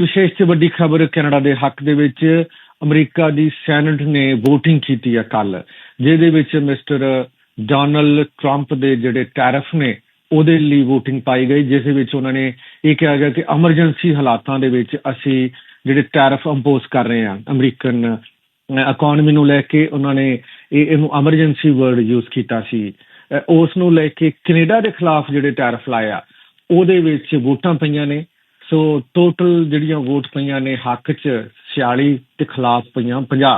ਵਿਸ਼ੇਸ਼ ਤੇ ਵੱਡੀ ਖਬਰ ਕੈਨੇਡਾ ਦੇ ਹੱਕ ਦੇ ਵਿੱਚ ਅਮਰੀਕਾ ਦੀ ਸੈਨੇਟ ਨੇ VOTING ਕੀਤੀ ਹੈ ਕੱਲ ਜਿਹਦੇ ਵਿੱਚ ਮਿਸਟਰ ਡੋਨਲਡ ਟਰੰਪ ਦੇ ਜਿਹੜੇ ਟੈਰਿਫ ਨੇ, ਉਹਦੇ ਲਈ VOTING ਪਾਈ ਗਈ ਜਿਸ ਦੇ ਵਿੱਚ ਉਹਨਾਂ ਨੇ ਇਹ ਕਿਹਾ ਗਿਆ ਕਿ ਐਮਰਜੈਂਸੀ ਹਾਲਾਤਾਂ ਦੇ ਵਿੱਚ ਅਸੀਂ ਜਿਹੜੇ ਟੈਰਿਫ ਇੰਪੋਜ਼ ਕਰ ਰਹੇ ਹਾਂ, ਅਮਰੀਕਨ ਇਕਨੋਮੀ ਨੂੰ ਲੈ ਕੇ ਉਹਨਾਂ ਨੇ ਇਹ, ਇਹਨੂੰ ਐਮਰਜੈਂਸੀ ਵਰਡ ਯੂਜ਼ ਕੀਤਾ ਸੀ। ਅਹ ਉਸ ਨੂੰ ਲੈ ਕੇ ਕੈਨੇਡਾ ਦੇ ਖਿਲਾਫ ਜਿਹੜੇ ਟੈਰਿਫ ਲਾਇਆ ਉਹਦੇ ਵਿੱਚ ਵੋਟਾਂ ਪਈਆਂ ਨੇ ਸੋ ਟੋਟਲ ਜਿਹੜੀਆਂ ਵੋਟ ਪਈਆਂ ਨੇ ਹੱਕ 'ਚ 46 ਤੇ ਖਿਲਾਫ ਪਈਆਂ 50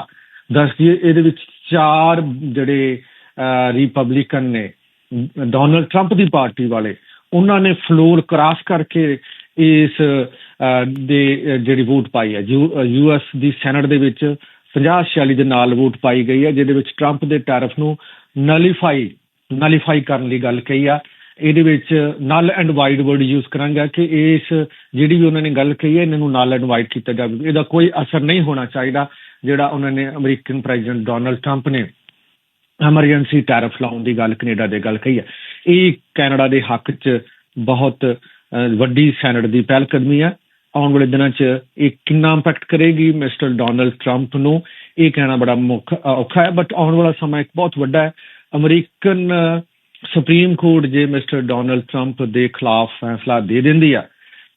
ਦੱਸਦੀ ਇਹਦੇ ਵਿੱਚ ਚਾਰ ਜਿਹੜੇ ਰਿਪਬਲਿਕਨ ਨੇ ਡੋਨਲਡ 트ੰਪ ਦੀ ਪਾਰਟੀ ਵਾਲੇ, ਉਹਨਾਂ ਨੇ ਫਲੋਰ ਕ੍ਰਾਸ ਕਰਕੇ ਇਸ ਦੇ ਜਿਹੜੀ ਵੋਟ ਪਾਈ ਹੈ। ਯੂ ਐਸ ਦੀ ਸੈਨੇਟ ਦੇ ਵਿੱਚ 50 46 ਦੇ ਨਾਲ ਵੋਟ ਪਾਈ ਗਈ ਹੈ, ਜਿਹਦੇ ਵਿੱਚ ਟਰੰਪ ਦੇ ਟੈਰਿਫ ਨੂੰ ਨਲੀਫਾਈ ਨਲੀਫਾਈ ਕਰਨ ਦੀ ਗੱਲ ਕਹੀ ਆ। ਇਹਦੇ ਵਿੱਚ null and void word use ਕਰਾਂਗਾ ਕਿ ਇਸ ਜਿਹੜੀ ਵੀ ਉਹਨਾਂ ਨੇ ਗੱਲ ਕਹੀ ਹੈ, ਇਹਨਾਂ ਨੂੰ ਨਲ ਐਂਡ ਵਾਈਡ ਕੀਤਾ ਜਾਵੇ। ਇਹਦਾ ਕੋਈ ਅਸਰ ਨਹੀਂ ਹੋਣਾ ਚਾਹੀਦਾ, ਜਿਹੜਾ ਉਹਨਾਂ ਨੇ ਅਮਰੀਕਨ ਪ੍ਰੈਜ਼ੀਡੈਂਟ ਡੋਨਲਡ ਟਰੰਪ ਨੇ ਐਮਰਜੈਂਸੀ ਟੈਰਿਫ ਲਾਉਣ ਦੀ ਗੱਲ ਕੈਨੇਡਾ ਦੇ ਗੱਲ ਕਹੀ ਹੈ। ਇਹ ਕੈਨੇਡਾ ਦੇ ਹੱਕ 'ਚ ਬਹੁਤ ਵੱਡੀ ਸੈਨੇਟ ਦੀ ਪਹਿਲ ਕਦਮੀ ਹੈ। ਆਉਣ ਵਾਲੇ ਦਿਨਾਂ 'ਚ ਇਹ ਕਿੰਨਾ ਇੰਪੈਕਟ ਕਰੇਗੀ ਮਿਸਟਰ ਡੋਨਲਡ ਟਰੰਪ ਨੂੰ, ਇਹ ਕਹਿਣਾ ਬੜਾ ਮੁੱਖ ਔਖਾ ਹੈ। ਬਟ ਆਉਣ ਵਾਲਾ ਸਮਾਂ ਇੱਕ ਬਹੁਤ ਵੱਡਾ ਹੈ। ਅਮਰੀਕਨ ਸੁਪਰੀਮ ਕੋਰਟ ਜੇ ਮਿਸਟਰ ਡੋਨਲਡ ਟਰੰਪ ਦੇ ਖਿਲਾਫ ਫੈਸਲਾ ਦੇ ਦਿੰਦੀ ਆ,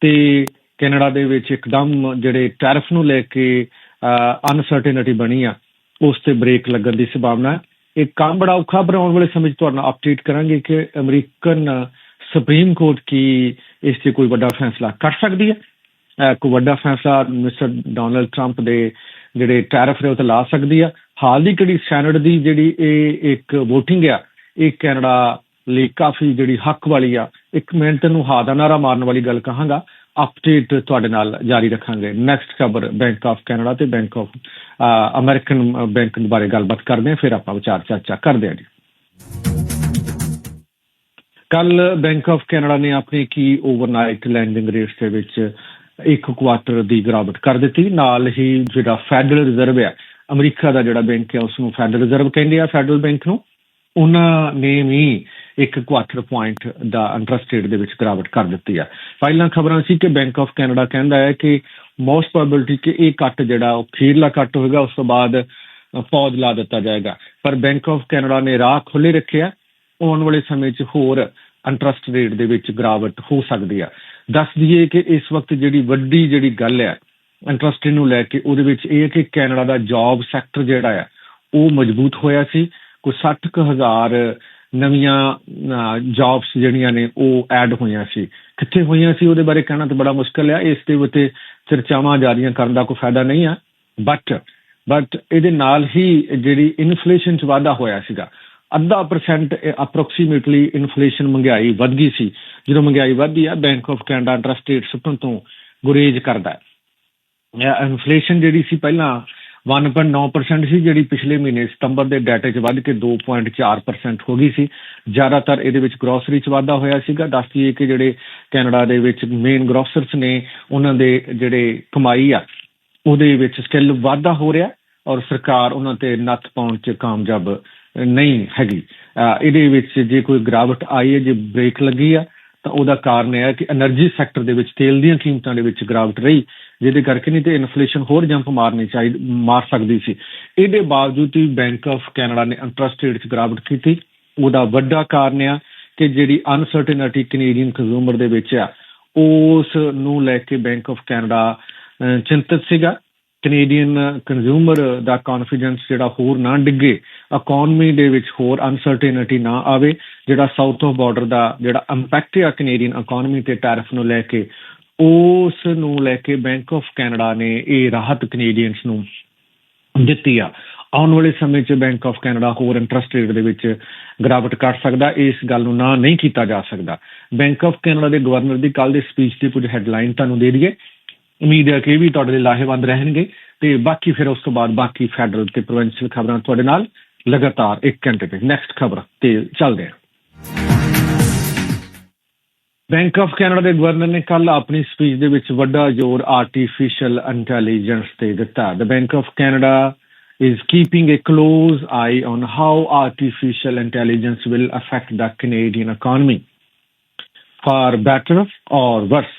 ਤੇ ਕੈਨੇਡਾ ਦੇ ਵਿੱਚ ਇੱਕਦਮ ਜਿਹੜੇ ਟੈਰਿਫ ਨੂੰ ਲੈ ਕੇ ਅਨਸਰਟੇਨਿਟੀ ਬਣੀ ਆ, ਉਸ ਤੇ ਬ੍ਰੇਕ ਲੱਗਣ ਦੀ ਸੰਭਾਵਨਾ ਹੈ। ਇਹ ਕੰਮ ਬੜਾ ਔਖਾ ਪਰ ਆਉਣ ਵਾਲੇ ਸਮੇਂ 'ਚ ਤੁਹਾਨੂੰ ਅਪਡੇਟ ਕਰਾਂਗੇ ਕਿ ਅਮਰੀਕਨ ਸੁਪਰੀਮ ਕੋਰਟ ਕੀ ਇਸ ਤੇ ਕੋਈ ਵੱਡਾ ਫੈਸਲਾ ਕਰ ਸਕਦੀ ਹੈ। ਕੋਈ ਵੱਡਾ ਫੈਸਲਾ ਮਿਸਟਰ ਡੋਨਲਡ ਟਰੰਪ ਦੇ ਜਿਹੜੇ ਟੈਰਿਫ ਨੇ ਉਹ ਤੇ ਲਾ ਸਕਦੀ ਆ। ਹਾਲ ਦੀ ਕਿਹੜੀ ਸੈਨੇਟ ਦੀ ਜਿਹੜੀ ਇਹ ਇੱਕ VOTING ਆ ਇਹ ਕੈਨੇਡਾ ਲਈ ਕਾਫੀ ਜਿਹੜੀ ਹੱਕ ਵਾਲੀ ਆ, ਇੱਕ ਮਿੰਟ ਨੂੰ ਹਾ ਦਾ ਨਾਰਾ ਮਾਰਨ ਵਾਲੀ ਗੱਲ ਕਹਾਂਗਾ ਅਪਡੇਟ ਤੁਹਾਡੇ ਨਾਲ ਜਾਰੀ ਰੱਖਾਂਗੇ। ਨੈਕਸਟ ਖਬਰ ਬੈਂਕ ਆਫ ਕੈਨੇਡਾ ਤੇ ਬੈਂਕ ਆਫ ਅਮਰੀਕਨ ਬੈਂਕ ਬਾਰੇ ਗੱਲਬਾਤ ਕਰਦੇ ਹਾਂ, ਫਿਰ ਆਪਾਂ ਵਿਚਾਰ ਚਰਚਾ ਕਰਦੇ ਹਾਂ ਜੀ। ਕੱਲ ਬੈਂਕ ਆਫ ਕੈਨੇਡਾ ਨੇ ਆਪਣੀ ਕੀ ਓਵਰਨਾਈਟ ਲੈਂਡਿੰਗ ਰੇਟਸ ਦੇ ਵਿੱਚ ਇੱਕ ਕੁਆਟਰ ਦੀ ਗਿਰਾਵਟ ਕਰ ਦਿੱਤੀ। ਨਾਲ ਹੀ ਜਿਹੜਾ ਫੈਡਰਲ ਰਿਜ਼ਰਵ ਹੈ ਅਮਰੀਕਾ ਦਾ ਜਿਹੜਾ ਬੈਂਕ ਹੈ ਉਸ ਨੂੰ ਫੈਡਰਲ ਰਿਜ਼ਰਵ ਕਹਿੰਦੇ ਆ ਫੈਡਰਲ ਬੈਂਕ ਨੂੰ। ਉਹਨਾਂ ਨੇ ਵੀ ਇੱਕ ਕੁਆਟਰ ਪੁਆਇੰਟ ਦਾ ਇੰਟਰਸਟ ਰੇਟ ਦੇ ਵਿੱਚ ਗਿਰਾਵਟ ਕਰ ਦਿੱਤੀ ਆ। ਪਹਿਲਾਂ ਖਬਰਾਂ ਸੀ ਕਿ ਬੈਂਕ ਆਫ ਕੈਨੇਡਾ ਕਹਿੰਦਾ ਹੈ ਕਿ ਮੋਸਟ ਪ੍ਰੋਬੇਬਿਲਟੀ ਕਿ ਇਹ ਕੱਟ ਜਿਹੜਾ ਉਹ ਖੀਰਲਾ ਕੱਟ ਹੋਵੇਗਾ ਉਸ ਤੋਂ ਬਾਅਦ ਫੌਜ ਲਾ ਦਿੱਤਾ ਜਾਏਗਾ। ਪਰ ਬੈਂਕ ਆਫ ਕੈਨੇਡਾ ਨੇ ਰਾਹ ਖੁੱਲੇ ਰੱਖਿਆ ਆਉਣ ਵਾਲੇ ਸਮੇਂ 'ਚ ਹੋਰ ਇੰਟਰਸਟ ਰੇਟ ਦੇ ਵਿੱਚ ਗਿਰਾਵਟ ਹੋ ਸਕਦੀ ਆ। ਦੱਸ ਦਈਏ ਕਿ ਇਸ ਵਕਤ ਜਿਹੜੀ ਵੱਡੀ ਜਿਹੜੀ ਗੱਲ ਹੈ ਇੰਟਰਸਟ ਨੂੰ ਲੈ ਕੇ ਉਹਦੇ ਵਿੱਚ ਇਹ ਹੈ ਕਿ ਕੈਨੇਡਾ ਦਾ ਜੌਬ ਸੈਕਟਰ ਜਿਹੜਾ ਆ, ਉਹ ਮਜ਼ਬੂਤ ਹੋਇਆ ਸੀ। ਕੋਈ 60 ਕੁ ਹਜ਼ਾਰ ਨਵੀਆਂ ਜੌਬਸ ਜਿਹੜੀਆਂ ਨੇ, ਉਹ ਐਡ ਹੋਈਆਂ ਸੀ। ਕਿੱਥੇ ਹੋਈਆਂ ਸੀ, ਉਹਦੇ ਬਾਰੇ ਕਹਿਣਾ ਤਾਂ ਬੜਾ ਮੁਸ਼ਕਲ ਹੈ ਇਸ ਦੇ ਉੱਤੇ ਚਰਚਾਵਾਂ ਜਾਰੀਆਂ ਕਰਨ ਦਾ ਕੋਈ ਫਾਇਦਾ ਨਹੀਂ ਆ। ਬਟ ਬਟ ਇਹਦੇ ਨਾਲ ਹੀ ਜਿਹੜੀ ਇਨਫਲੇਸ਼ਨ 'ਚ ਵਾਧਾ ਹੋਇਆ ਸੀਗਾ, ਅੱਧਾ ਪਰਸੈਂਟ ਅਪਰੋਕਸੀਮੇਟਲੀ ਇਨਫਲੇਸ਼ਨ ਮਹਿੰਗਾਈ ਵਧ ਗਈ ਸੀ। ਜਦੋਂ ਮਹਿੰਗਾਈ ਵਧਦੀ ਆ bank of Canada interest rate ਸੁੱਟਣ ਤੋਂ ਗੁਰੇਜ਼ ਕਰਦਾ ਹੈ। ਇਨਫਲੇਸ਼ਨ ਜਿਹੜੀ ਸੀ ਪਹਿਲਾਂ 1.9% ਸੀ, ਜਿਹੜੀ ਪਿਛਲੇ ਮਹੀਨੇ ਸਤੰਬਰ ਦੇ ਡਾਟਾ 'ਚ ਵੱਧ ਕੇ 2.4% ਹੋ ਗਈ ਸੀ। ਜ਼ਿਆਦਾਤਰ ਇਹਦੇ ਵਿੱਚ ਗਰੋਸਰੀ 'ਚ ਵਾਧਾ ਹੋਇਆ ਸੀਗਾ। ਦੱਸ ਦਈਏ ਕਿ ਜਿਹੜੇ ਕੈਨੇਡਾ ਦੇ ਵਿੱਚ ਮੇਨ ਗਰੋਸਰਸ ਨੇ, ਉਹਨਾਂ ਦੇ ਜਿਹੜੇ ਕਮਾਈ ਆ, ਉਹਦੇ ਵਿੱਚ ਸਟਿਲ ਵਾਧਾ ਹੋ ਰਿਹਾ ਔਰ ਸਰਕਾਰ ਉਹਨਾਂ ਤੇ ਨੱਥ ਪਾਉਣ 'ਚ ਕਾਮਯਾਬ ਨਹੀਂ ਹੈਗੀ। ਇਹਦੇ ਵਿੱਚ ਜੇ ਕੋਈ ਗਰਾਵਟ ਆਈ ਹੈ, ਜੇ ਬ੍ਰੇਕ ਲੱਗੀ ਆ, ਤਾਂ ਉਹਦਾ ਕਾਰਨ ਇਹ ਹੈ ਕਿ એનર્ਜੀ ਸੈਕਟਰ ਦੇ ਵਿੱਚ ਤੇਲ ਦੀਆਂ ਕੀਮਤਾਂ ਦੇ ਵਿੱਚ ਗਿਰਾਵਟ ਰਹੀ। ਜਿਹਦੇ ਕਰਕੇ ਨਹੀਂ ਤੇ ਇਨਫਲੇਸ਼ਨ ਹੋਰ ਜੰਪ ਮਾਰਨੀ ਚਾਹੀਦੀ ਮਾਰ ਸਕਦੀ ਸੀ। ਇਹਦੇ ਬਾਵਜੂਦ ਵੀ ਬੈਂਕ ਆਫ ਕੈਨੇਡਾ ਨੇ ਇੰਟਰਸਟ ਰੇਟ 'ਚ ਗਰਾਵਟ ਕੀਤੀ। ਉਹਦਾ ਵੱਡਾ ਕਾਰਨ ਆ ਕਿ ਜਿਹੜੀ ਅਨਸਰਟੇਨਟੀ ਕੈਨੇਡੀਅਨ ਕੰਜ਼ਿਊਮਰ ਦੇ ਵਿੱਚ ਆ, ਉਸ ਨੂੰ ਲੈ ਕੇ ਬੈਂਕ ਆਫ ਕੈਨੇਡਾ ਚਿੰਤਤ ਸੀਗਾ। ਕੈਨੇਡੀਅਨ ਕੰਜ਼ੂਮਰ ਦਾ ਕੌਨਫੀਡੈਂਸ ਜਿਹੜਾ ਹੋਰ ਨਾ ਡਿੱਗੇ ਇਕਨੋਮੀ ਦੇ ਵਿੱਚ ਹੋਰ ਅਨਸਰਟੇਨਟੀ ਨਾ ਆਵੇ, ਜਿਹੜਾ ਸਾਊਥ ਆਫ ਬਾਰਡਰ ਦਾ ਜਿਹੜਾ ਇੰਪੈਕਟ ਹੈ ਕੈਨੇਡੀਅਨ ਇਕਨੋਮੀ ਤੇ ਟੈਰਿਫ ਨੂੰ ਲੈ ਕੇ ਉਸ ਨੂੰ ਲੈ ਕੇ ਬੈਂਕ ਆਫ ਕੈਨੇਡਾ ਨੇ ਇਹ ਰਾਹਤ ਕੈਨੇਡੀਅਨਸ ਨੂੰ ਦਿੱਤੀ ਆ। ਆਉਣ ਵਾਲੇ ਸਮੇਂ 'ਚ ਬੈਂਕ ਆਫ ਕੈਨੇਡਾ ਹੋਰ ਇੰਟਰਸਟ ਰੇਟ ਦੇ ਵਿੱਚ ਗਿਰਾਵਟ ਕਰ ਸਕਦਾ, ਇਸ ਗੱਲ ਨੂੰ ਨਾ ਨਹੀਂ ਕੀਤਾ ਜਾ ਸਕਦਾ। ਬੈਂਕ ਆਫ ਕੈਨੇਡਾ ਦੇ ਗਵਰਨਰ ਦੀ ਕੱਲ ਦੀ ਸਪੀਚ ਦੀ ਕੁਝ ਹੈਡਲਾਈਨ ਤੁਹਾਨੂੰ ਦੇ ਦਈਏ। ਉਮੀਦ ਹੈ ਕਿ ਵੀ ਤੁਹਾਡੇ ਲਈ ਲਾਹੇਵੰਦ ਰਹਿਣਗੇ। ਤੇ ਬਾਕੀ ਫਿਰ ਉਸ ਤੋਂ ਬਾਅਦ ਬਾਕੀ ਫੈਡਰਲ ਤੇ ਪ੍ਰੋਵਿੰਸ਼ੀਅਲ ਖਬਰਾਂ ਤੁਹਾਡੇ ਨਾਲ ਲਗਾਤਾਰ 1 ਘੰਟੇ ਤੇ ਨੈਕਸਟ ਖਬਰ ਤੇ ਚੱਲਦੇ ਹਾਂ। ਬੈਂਕ ਆਫ ਕੈਨੇਡਾ ਦੇ ਗਵਰਨਰ ਨੇ ਕੱਲ ਆਪਣੀ ਸਪੀਚ ਦੇ ਵਿੱਚ ਵੱਡਾ ਜ਼ੋਰ ਆਰਟੀਫੀਸ਼ੀਅਲ ਇੰਟੈਲੀਜੈਂਸ ਤੇ ਦਿੱਤਾ the bank of Canada is keeping a close eye on how artificial intelligence will affect the Canadian economy for better or worse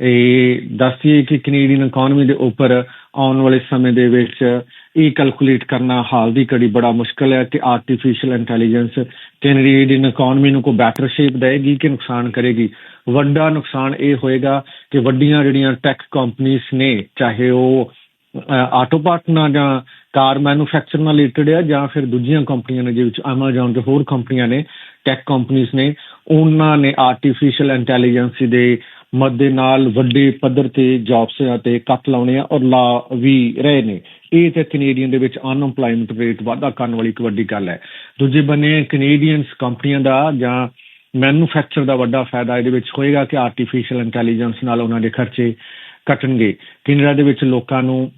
ਇਹ ਦੱਸਦੀ ਹੈ ਕਿ ਕੈਨੇਡੀਅਨ ਇਕਨੋਮੀ ਦੇ ਉੱਪਰ ਆਉਣ ਵਾਲੇ ਸਮੇਂ ਦੇ ਵਿੱਚ ਇਹ ਕੈਲਕੂਲੇਟ ਕਰਨਾ ਹਾਲ ਦੀ ਘੜੀ ਬੜਾ ਮੁਸ਼ਕਲ ਹੈ ਕਿ ਆਰਟੀਫੀਸ਼ੀਅਲ ਇੰਟੈਲੀਜੈਂਸ ਕੈਨੇਡੀਅਨ ਇਕਨੋਮੀ ਨੂੰ ਕੋ ਬੈਟਰ ਸ਼ੇਪ ਦੇਗੀ ਕਿ ਨੁਕਸਾਨ ਕਰੇਗੀ? ਵੱਡਾ ਨੁਕਸਾਨ ਇਹ ਹੋਏਗਾ ਕਿ ਵੱਡੀਆਂ ਜਿਹੜੀਆਂ ਟੈਕ ਕੰਪਨੀਆਂ ਨੇ, ਚਾਹੇ ਉਹ ਆਟੋ ਪਾਰਟ ਨਾਲ ਜਾਂ ਕਾਰ ਮੈਨੂਫੈਕਚਰ ਨਾਲ ਰਿਲੇਟਡ ਹੈ ਜਾਂ ਫਿਰ ਦੂਜੀਆਂ ਕੰਪਨੀਆਂ ਨੇ ਜਿਹਦੇ ਵਿੱਚ Amazon ਤੇ ਹੋਰ ਕੰਪਨੀਆਂ ਨੇ ਟੈਕ ਕੰਪਨੀਆਂ ਨੇ, ਉਹਨਾਂ ਨੇ ਆਰਟੀਫੀਸ਼ੀਅਲ ਇੰਟੈਲੀਜੈਂਸ ਦੇ ਮੱਦੇ ਨਾਲ ਵੱਡੇ ਪੱਧਰ ਤੇ ਜੌਬਸ ਤੇ ਕੱਟ ਲਾਉਣੇ ਆ ਔਰ ਲਾ ਵੀ ਰਹੇ ਨੇ। ਇਹ ਤੇ ਕੈਨੇਡੀਅਨ ਦੇ ਵਿੱਚ ਅਨਐਮਪਲੋਇਮੈਂਟ ਰੇਟ ਵਾਧਾ ਕਰਨ ਵਾਲੀ ਇੱਕ ਵੱਡੀ ਗੱਲ ਹੈ। ਦੂਜੇ ਬੰਨੇ ਕੈਨੇਡੀਅਨਸ ਕੰਪਨੀਆਂ ਦਾ ਜਾਂ ਮੈਨੂਫੈਕਚਰ ਦਾ ਵੱਡਾ ਫਾਇਦਾ ਇਹਦੇ ਵਿੱਚ ਹੋਏਗਾ ਕਿ ਆਰਟੀਫੀਸ਼ੀਅਲ ਇੰਟੈਲੀਜੈਂਸ ਨਾਲ ਉਹਨਾਂ ਦੇ ਖਰਚੇ ਘਟਣਗੇ। ਕੈਨੇਡਾ ਦੇ ਵਿੱਚ ਲੋਕਾਂ ਨੂੰ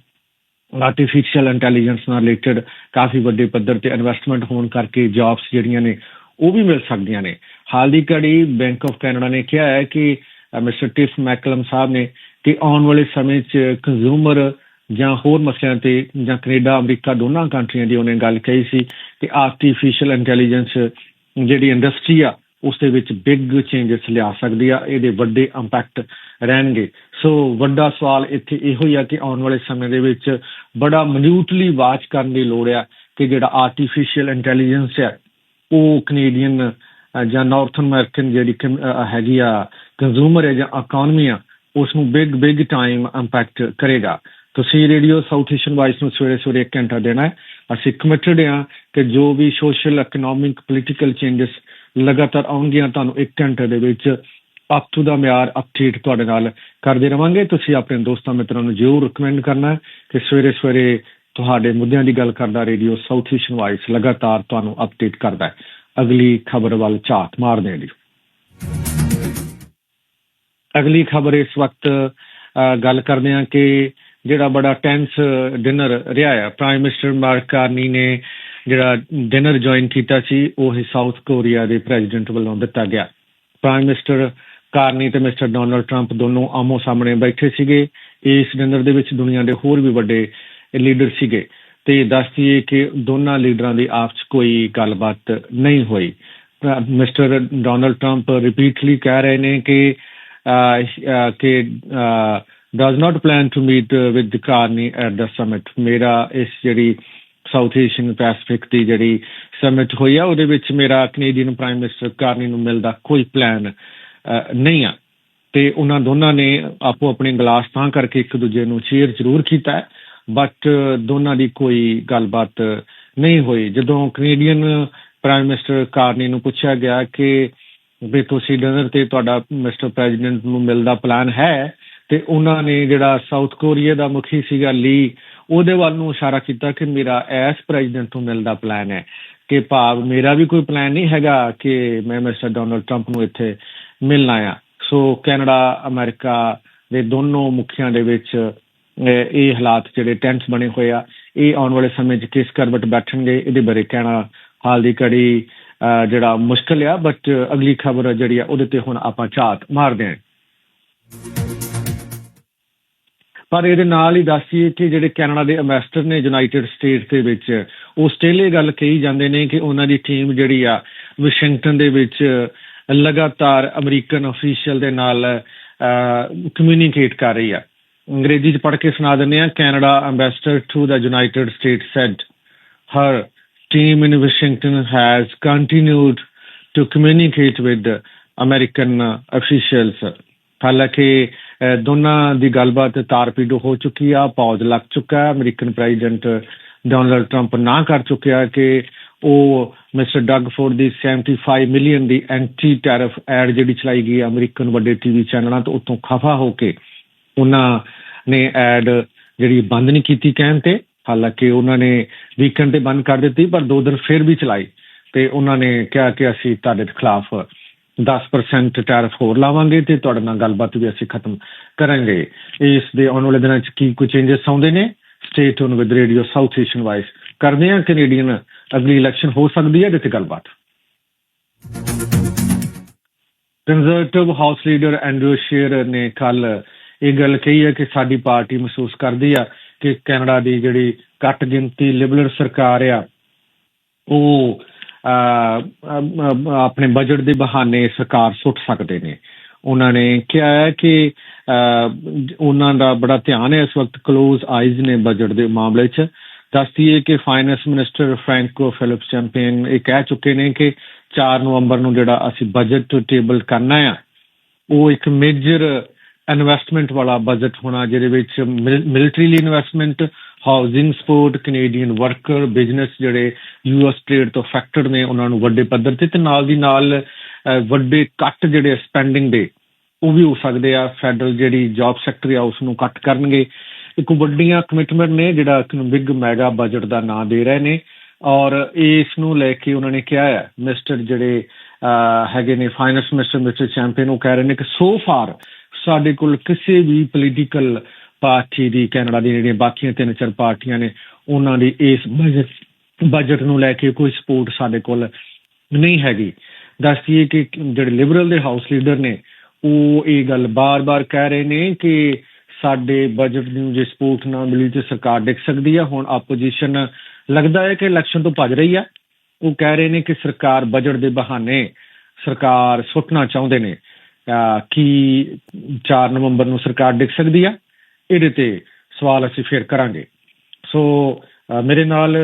ਆਰਟੀਫੀਸ਼ੀਅਲ ਇੰਟੈਲੀਜੈਂਸ ਨਾਲ ਰਿਲੇਟਡ ਕਾਫੀ ਵੱਡੇ ਪੱਧਰ ਤੇ ਇਨਵੈਸਟਮੈਂਟ ਹੋਣ ਕਰਕੇ ਜੌਬਸ ਜਿਹੜੀਆਂ ਨੇ, ਉਹ ਵੀ ਮਿਲ ਸਕਦੀਆਂ ਨੇ। ਹਾਲ ਦੀ ਘੜੀ ਬੈਂਕ ਆਫ ਕੈਨੇਡਾ ਨੇ ਕਿਹਾ ਹੈ ਕਿ ਮਿਸਟਰ ਟਿਫ ਮੈਕਲਮ ਸਾਹਿਬ ਨੇ ਕਿ ਆਉਣ ਵਾਲੇ ਸਮੇਂ 'ਚ ਕੰਜ਼ਿਊਮਰ ਜਾਂ ਹੋਰ ਮਸਲਿਆਂ ਤੇ ਜਾਂ ਕੈਨੇਡਾ, ਅਮਰੀਕਾ ਦੋਨਾਂ ਕੰਟਰੀਆਂ ਦੀ ਉਹਨੇ ਗੱਲ ਕਹੀ ਸੀ ਕਿ ਆਰਟੀਫੀਸ਼ੀਅਲ ਇੰਟੈਲੀਜੈਂਸ ਜਿਹੜੀ ਇੰਡਸਟਰੀ ਆ, ਉਸ ਦੇ ਵਿੱਚ ਬਿਗ ਚੇਂਜਸ ਲਿਆ ਸਕਦੀ ਆ, ਇਹਦੇ ਵੱਡੇ ਇੰਪੈਕਟ ਰਹਿਣਗੇ। ਸੋ ਵੱਡਾ ਸਵਾਲ ਇੱਥੇ ਇਹੋ ਹੀ ਆ ਕਿ ਆਉਣ ਵਾਲੇ ਸਮੇਂ ਦੇ ਵਿੱਚ ਬੜਾ ਮਨਿਊਟਲੀ ਵਾਚ ਕਰਨ ਦੀ ਲੋੜ ਆ ਕਿ ਜਿਹੜਾ ਆਰਟੀਫੀਸ਼ੀਅਲ ਇੰਟੈਲੀਜੈਂਸ ਹੈ ਉਹ ਕੈਨੇਡੀਅਨ ਜਾਂ ਨਾਰਥਨ ਅਮਰੀਕਨ ਜਿਹੜੀ ਹੈਗੀ ਆ ਕੰਜ਼ੂਮਰ ਹੈ ਜਾਂ ਇਕਨੋਮੀ ਆ ਉਸ ਨੂੰ ਬਿਗ ਬਿਗ ਟਾਈਮ ਇੰਪੈਕਟ ਕਰੇਗਾ। ਤੁਸੀਂ ਰੇਡੀਓ ਸਾਊਥ ਏਸ਼ੀਅਨ ਵਾਇਸ ਨੂੰ ਸਵੇਰੇ ਸਵੇਰੇ 1 ਘੰਟਾ ਦੇਣਾ ਹੈ। ਅਸੀਂ ਕਮਿਟਡ ਹਾਂ ਕਿ ਜੋ ਵੀ ਸੋਸ਼ਲ ਇਕਨੋਮਿਕ ਪੋਲੀਟੀਕਲ ਚੇਂਜਸ ਲਗਾਤਾਰ ਆਉਣਗੀਆਂ, ਤੁਹਾਨੂੰ 1 ਘੰਟੇ ਦੇ ਵਿੱਚ ਅਪ ਟੂ ਦਾ ਮਿਆਰ ਅਪਡੇਟ ਤੁਹਾਡੇ ਨਾਲ ਕਰਦੇ ਰਵਾਂਗੇ। ਤੁਸੀਂ ਆਪਣੇ ਦੋਸਤਾਂ ਮਿੱਤਰਾਂ ਨੂੰ ਜ਼ਰੂਰ ਰეკਮੈਂਡ ਕਰਨਾ ਹੈ ਕਿ ਸਵੇਰੇ ਸਵੇਰੇ ਤੁਹਾਡੇ ਮੁੱਦਿਆਂ ਦੀ ਗੱਲ ਕਰਦਾ ਰੇਡੀਓ ਸਾਊਥ ਏਸ਼ੀਅਨ ਵਾਇਸ ਲਗਾਤਾਰ ਤੁਹਾਨੂੰ ਅਪਡੇਟ ਕਰਦਾ ਹੈ। ਅਗਲੀ ਖਬਰ ਵੱਲ ਝਾਤ ਮਾਰਦੇ ਹਾਂ ਜੀ ਅਗਲੀ ਖਬਰ ਇਸ ਵਕਤ ਗੱਲ ਕਰਦੇ ਹਾਂ ਕਿ ਜਿਹੜਾ ਬੜਾ ਟੈਂਸ ਡਿਨਰ ਰਿਹਾ ਹੈ ਪ੍ਰਾਈਮ ਮਿਨਿਸਟਰ ਮਾਰਕ ਕਾਰਨੀ ਨੇ ਜਿਹੜਾ ਡਿਨਰ ਜੁਆਇਨ ਕੀਤਾ ਸੀ, ਉਹ ਹੀ ਸਾਊਥ ਕੋਰੀਆ ਦੇ ਪ੍ਰੈਜ਼ੀਡੈਂਟ ਵੱਲੋਂ ਦਿੱਤਾ ਗਿਆ। ਪ੍ਰਾਈਮ ਮਿਨਿਸਟਰ ਕਾਰਨੀ ਤੇ ਮਿਸਟਰ ਡੋਨਲਡ ਟਰੰਪ ਦੋਨੋਂ ਆਮੋ ਸਾਹਮਣੇ ਬੈਠੇ ਸੀਗੇ। ਇਸ ਡਿਨਰ ਦੇ ਵਿੱਚ ਦੁਨੀਆ ਦੇ ਹੋਰ ਵੀ ਵੱਡੇ ਲੀਡਰ ਸੀਗੇ। ਤੇ ਦੱਸਦੀਏ ਕਿ ਦੋਨਾਂ ਲੀਡਰਾਂ ਦੀ ਆਪਸ ਕੋਈ ਗੱਲਬਾਤ ਨਹੀਂ ਹੋਈ। ਮਿਸਟਰ ਡੋਨਲਡ ਟਰੰਪ ਰਿਪੀਟਲੀ ਕਹਿ ਰਹੇ ਨੇ ਕਿ ਕਿ does not plan to meet uh, with the Carney at the summit. ਮੇਰਾ ਇਸ ਜਿਹੜੀ ਸਾਊਥ ਏਸ਼ੀਅਨ ਪੈਸੀਫਿਕ ਦੀ ਜਿਹੜੀ ਸਮਿਟ ਹੋਈ ਆ ਉਹਦੇ ਵਿੱਚ ਮੇਰਾ ਕੈਨੇਡੀਅਨ ਪ੍ਰਾਈਮ ਮਿਨਿਸਟਰ ਕਾਰਨੀ ਨੂੰ ਮਿਲਦਾ ਕੋਈ ਪਲਾਨ ਨਹੀਂ ਆ ਤੇ ਉਹਨਾਂ ਦੋਨਾਂ ਨੇ ਆਪੋ ਆਪਣੇ ਗਲਾਸ ਤਾਂ ਕਰਕੇ ਇੱਕ ਦੂਜੇ ਨੂੰ ਸ਼ੇਅਰ ਜ਼ਰੂਰ ਕੀਤਾ ਬਟ ਦੋਨਾਂ ਦੀ ਕੋਈ ਗੱਲਬਾਤ ਨਹੀਂ ਹੋਈ ਜਦੋਂ ਕੈਨੇਡੀਅਨ ਪ੍ਰਾਈਮ ਮਿਨਿਸਟਰ ਕਾਰਨੀ ਨੂੰ ਪੁੱਛਿਆ ਗਿਆ ਕਿ ਵੀ ਤੁਸੀਂ ਡਿਨਰ ਤੇ ਤੁਹਾਡਾ ਮਿਸਟਰ ਪ੍ਰੈਜ਼ੀਡੈਂਟ ਨੂੰ ਮਿਲਦਾ ਪਲਾਨ ਹੈ ਤੇ ਉਹਨਾਂ ਨੇ ਜਿਹੜਾ ਸਾਊਥ ਕੋਰੀਆ ਦਾ ਮੁਖੀ ਸੀਗਾ ਲੀ ਉਹਦੇ ਵੱਲ ਨੂੰ ਇਸ਼ਾਰਾ ਕੀਤਾ ਕਿ ਮੇਰਾ ਐਸ ਪ੍ਰੈਜ਼ੀਡੈਂਟ ਨੂੰ ਮਿਲਦਾ ਪਲਾਨ ਹੈ। ਕਿ ਭਾਵ ਮੇਰਾ ਵੀ ਕੋਈ ਪਲਾਨ ਨਹੀਂ ਹੈਗਾ ਕਿ ਮੈਂ ਮਿਸਟਰ ਡੋਨਲਡ ਟਰੰਪ ਨੂੰ ਇੱਥੇ ਮਿਲਣਾ ਆ ਸੋ ਕੈਨੇਡਾ ਅਮਰੀਕਾ ਦੇ ਦੋਨੋਂ ਮੁਖੀਆਂ ਦੇ ਵਿੱਚ ਇਹ ਹਾਲਾਤ ਜਿਹੜੇ ਟੈਂਸ ਬਣੇ ਹੋਏ ਆ। ਇਹ ਆਉਣ ਵਾਲੇ ਸਮੇਂ 'ਚ ਕਿਸ ਕਰਵਟ ਬੈਠਣਗੇ, ਇਹਦੇ ਬਾਰੇ ਕਹਿਣਾ ਹਾਲ ਦੀ ਘੜੀ ਜਿਹੜਾ ਮੁਸ਼ਕਲ ਆ ਬਟ ਅਗਲੀ ਖਬਰ ਜਿਹੜੀ ਆ, ਉਹਦੇ ਤੇ ਹੁਣ ਆਪਾਂ ਝਾਤ ਮਾਰਦੇ ਹਾਂ। ਪਰ ਇਹਦੇ ਨਾਲ ਹੀ ਦੱਸੀਏ ਕਿ ਜਿਹੜੇ ਕੈਨੇਡਾ ਦੇ ਐਮਬੈਸਡਰ ਨੇ ਯੂਨਾਈਟਿਡ ਸਟੇਟਸ ਦੇ ਵਿੱਚ ਉਹ ਸਟੇਲੇ ਗੱਲ ਕਹੀ ਜਾਂਦੇ ਨੇ ਕਿ ਉਹਨਾਂ ਦੀ ਟੀਮ ਜਿਹੜੀ ਆ, ਵਾਸ਼ਿੰਗਟਨ ਦੇ ਵਿੱਚ ਲਗਾਤਾਰ ਅਮਰੀਕਨ ਅਫੀਸ਼ੀਅਲ ਦੇ ਨਾਲ ਕਮਿਊਨੀਕੇਟ ਕਰ ਰਹੀ ਆ ਅੰਗਰੇਜ਼ੀ ਚ ਪੜ੍ਹ ਕੇ ਸੁਣਾ ਦਿੰਦੇ ਆ Canada ambassador to the united state said her team in Washington has continued to communicate with American officials. ਹਾਲਾਂਕਿ ਦੋਨਾਂ ਦੀ ਗੱਲਬਾਤ ਤਾਰਪੀਡੋ ਹੋ ਚੁੱਕੀ ਆ, ਪੌਜ ਲੱਗ ਚੁੱਕਾ ਹੈ। ਅਮਰੀਕਨ ਪ੍ਰੈਜ਼ੀਡੈਂਟ ਡੋਨਲਡ ਟਰੰਪ ਨਾ ਕਰ ਚੁੱਕਿਆ ਕਿ ਉਹ ਮਿਸਟਰ ਡਗ ਫੋਰਡ ਦੀ 75 ਮਿਲੀਅਨ ਦੀ ਐਂਟੀ ਟੈਰਿਫ ਐਡ ਜਿਹੜੀ ਚਲਾਈ ਗਈ ਅਮਰੀਕਨ ਵੱਡੇ ਟੀਵੀ ਚੈਨਲਾਂ ਤੋਂ, ਉਤੋਂ ਖਫਾ ਹੋ ਕੇ ਉਹਨਾਂ ਨੇ ਐਡ ਜਿਹੜੀ ਬੰਦ ਨਹੀਂ ਕੀਤੀ ਕਹਿਣ ਤੇ। ਹਾਲਾਂਕਿ ਉਹਨਾਂ ਨੇ ਵੀਕਐਂਡ ਤੇ ਬੰਦ ਕਰ ਦਿੱਤੀ, ਪਰ ਦੋ ਦਿਨ ਫਿਰ ਵੀ ਚਲਾਈ ਤੇ ਉਹਨਾਂ ਨੇ ਕਿਹਾ ਕਿ ਅਸੀਂ ਤੁਹਾਡੇ ਖਿਲਾਫ 10% ਟੈਰਿਫ ਹੋਰ ਲਾਵਾਂਗੇ ਤੇ ਤੁਹਾਡੇ ਨਾਲ ਗੱਲਬਾਤ ਵੀ ਅਸੀਂ ਖਤਮ ਕਰਾਂਗੇ। ਇਸ ਦੇ ਆਉਣ ਵਾਲੇ ਦਿਨਾਂ 'ਚ ਕੀ ਕੁਝ ਚੇਂਜਸ ਆਉਂਦੇ ਨੇ? Stay tuned with radio South Asian voice ਕਰਦੇ ਹਾਂ ਕੈਨੇਡੀਅਨ ਅਗਲੀ ਇਲੈਕਸ਼ਨ ਹੋ ਸਕਦੀ ਹੈ ਤੇ ਗੱਲਬਾਤ। ਕੰਜ਼ਰਵੇਟਿਵ ਹਾਊਸ ਲੀਡਰ ਐਂਡਰੂ ਸ਼ੇਰ ਨੇ ਕੱਲ ਇਹ ਗੱਲ ਕਹੀ ਹੈ ਕਿ ਸਾਡੀ ਪਾਰਟੀ ਮਹਿਸੂਸ ਕਰਦੀ ਆ ਕਿ ਕੈਨੇਡਾ ਦੀ ਜਿਹੜੀ ਘੱਟ ਗਿਣਤੀ ਲਿਬਰਲ ਸਰਕਾਰ ਆ, ਉਹ ਆਪਣੇ ਬਜਟ ਦੇ ਬਹਾਨੇ ਸਰਕਾਰ ਸੁੱਟ ਸਕਦੇ ਨੇ। ਉਹਨਾਂ ਨੇ ਕਿਹਾ ਹੈ ਕਿ ਉਹਨਾਂ ਦਾ ਬੜਾ ਧਿਆਨ ਹੈ ਇਸ ਵਕਤ ক্লোਜ਼ ਆਈਜ਼ ਨੇ ਬਜਟ ਦੇ ਮਾਮਲੇ 'ਚ। ਦੱਸਦੀ ਹੈ ਕਿ finance minister François Philippe Champagne ਇਹ ਕਹਿ ਚੁੱਕੇ ਨੇ ਕਿ 4 ਨਵੰਬਰ ਨੂੰ ਜਿਹੜਾ ਅਸੀਂ ਬਜਟ ਟੇਬਲ ਕਰਨਾ ਆ, ਉਹ ਇੱਕ ਮੇਜਰ ਇਨਵੈਸਟਮੈਂਟ ਵਾਲਾ ਬਜਟ ਹੋਣਾ, ਜਿਹਦੇ ਵਿੱਚ ਮਿਲਟਰੀ ਲਈ investment housing support Canadian worker business ਜਿਹੜੇ ਯੂਐਸ ਟ੍ਰੇਡ ਤੋਂ ਅਫੈਕਟਡ ਨੇ, ਉਹਨਾਂ ਨੂੰ ਵੱਡੇ ਪੱਧਰ ਤੇ ਤੇ ਨਾਲ ਦੀ ਨਾਲ ਵੱਡੇ ਕੱਟ ਜਿਹੜੇ ਸਪੈਂਡਿੰਗ ਦੇ, ਉਹ ਵੀ ਹੋ ਸਕਦੇ ਆ। ਫੈਡਰਲ ਜਿਹੜੀ ਜੌਬ ਸੈਕਟਰ ਆ, ਉਸ ਨੂੰ ਕੱਟ ਕਰਨਗੇ। ਇੱਕ ਵੱਡੀਆਂ ਕਮਿਟਮੈਂਟ ਨੇ ਜਿਹੜਾ ਬਿਗ ਮੈਗਾ ਬਜਟ ਦਾ ਨਾਂ ਦੇ ਰਹੇ ਨੇ। ਔਰ ਇਸ ਨੂੰ ਲੈ ਕੇ ਉਹਨਾਂ ਨੇ ਕਿਹਾ ਹੈ ਮਿਸਟਰ ਜਿਹੜੇ ਹੈਗੇ ਨੇ ਫਾਈਨੈਂਸ ਮਿਨਿਸਟਰ ਮਿਸਟਰ ਚੈਂਪੀਅਨ ਉਹ ਕਹਿ ਰਹੇ ਨੇ ਕਿ ਸੋ ਫਾਰ ਸਾਡੇ ਕੋਲ ਕਿਸੇ ਵੀ ਪੋਲੀਟੀਕਲ ਪਾਰਟੀ ਦੀ ਕੈਨੇਡਾ ਦੀ ਜਿਹੜੀਆਂ ਬਾਕੀਆਂ ਤਿੰਨ ਚਾਰ ਪਾਰਟੀਆਂ ਨੇ, ਉਹਨਾਂ ਦੀ ਇਸ ਬਜਟ ਬਜਟ ਨੂੰ ਲੈ ਕੇ ਕੋਈ ਸਪੋਰਟ ਸਾਡੇ ਕੋਲ ਨਹੀਂ ਹੈਗੀ। ਦੱਸਦੀਏ ਕਿ ਜਿਹੜੇ ਲਿਬਰਲ ਦੇ ਹਾਊਸ ਲੀਡਰ ਨੇ, ਉਹ ਇਹ ਗੱਲ ਬਾਰ-ਬਾਰ ਕਹਿ ਰਹੇ ਨੇ ਕਿ ਸਾਡੇ ਬਜਟ ਨੂੰ ਜੇ ਸਪੋਰਟ ਨਾ ਮਿਲੀ ਤੇ ਸਰਕਾਰ ਡਿੱਗ ਸਕਦੀ ਹੈ ਹੁਣ ਆਪੋਜੀਸ਼ਨ ਲੱਗਦਾ ਹੈ ਕਿ ਇਲੈਕਸ਼ਨ ਤੋਂ ਭੱਜ ਰਹੀ ਹੈ ਉਹ ਕਹਿ ਰਹੇ ਨੇ ਕਿ ਸਰਕਾਰ ਬਜਟ ਦੇ ਬਹਾਨੇ ਸਰਕਾਰ ਸੁੱਟਣਾ ਚਾਹੁੰਦੇ ਨੇ। ਅਹ ਕਿ 4 ਨਵੰਬਰ ਨੂੰ ਸਰਕਾਰ ਡਿੱਗ ਸਕਦੀ ਹੈ ਇਹਦੇ ਤੇ ਸਵਾਲ ਅਸੀਂ ਫਿਰ ਕਰਾਂਗੇ। ਸੋ ਮੇਰੇ ਨਾਲ